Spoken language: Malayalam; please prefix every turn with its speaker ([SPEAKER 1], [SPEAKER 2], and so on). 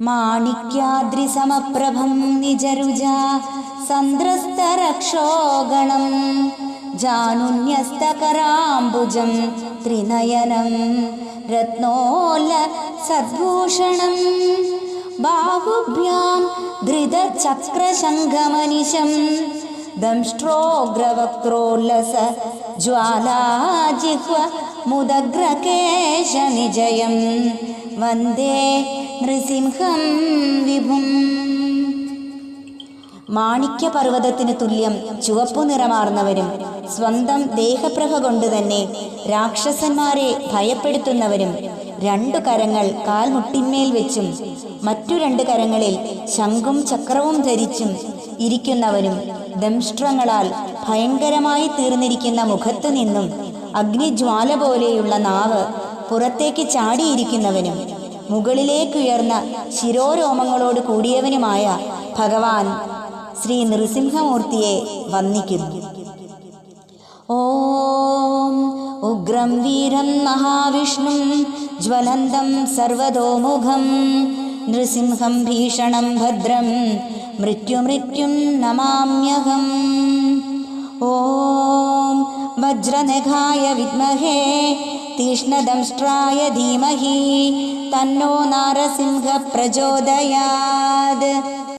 [SPEAKER 1] മാണിക്യാദ്രിസമപ്രഭം നിജരുജ സന്ത്രസ്തരക്ഷോഗണം ജാനുന്യസ്തകരാംബുജം ത്രിനയനം രത്നോല സദ്ഭൂഷണം ബാഹുഭ്യാം ധൃതചക്രശംഖമനിശം ദംഷ്ട്രോഗ്രവക്ത്രോല്ലസ ജ്വാലാജിഹ്വ മുദഗ്രകേശ നിജയം വന്ദേ നൃസിംഹം വിഭും. മാണിക്യപർവതത്തിന് തുല്യം ചുവപ്പു നിറമാർന്നവരും സ്വന്തം ദേഹപ്രഭ കൊണ്ട് തന്നെ രാക്ഷസന്മാരെ ഭയപ്പെടുത്തുന്നവരും രണ്ടു കരങ്ങൾ കാൽമുട്ടിന്മേൽ വെച്ചും മറ്റു രണ്ട് കരങ്ങളിൽ ശംഖും ചക്രവും ധരിച്ചും ഇരിക്കുന്നവരും ദംഷ്ട്രങ്ങളാൽ ഭയങ്കരമായി തീർന്നിരിക്കുന്ന മുഖത്തു നിന്നും അഗ്നിജ്വാല പോലെയുള്ള നാവ് പുറത്തേക്ക് ചാടിയിരിക്കുന്നവനും മുകളിലേക്കുയർന്ന ശിരോരോമങ്ങളോട് കൂടിയവനുമായ ഭഗവാൻ ശ്രീ നൃസിംഹമൂർത്തിയെ വന്ദിക്കുന്നു. ഓം ഉഗ്രം വീരം മഹാവിഷ്ണു ജ്വലന്തം സർവതോമുഖം नृसिंहं भीषणं भद्रं मृत्युमृत्युं नमाम्यहम्। ॐ वज्रनघाय विद्महे तीक्ष्णदंष्ट्राय धीमहि तन्नो नारसिंहप्रचोदयात्।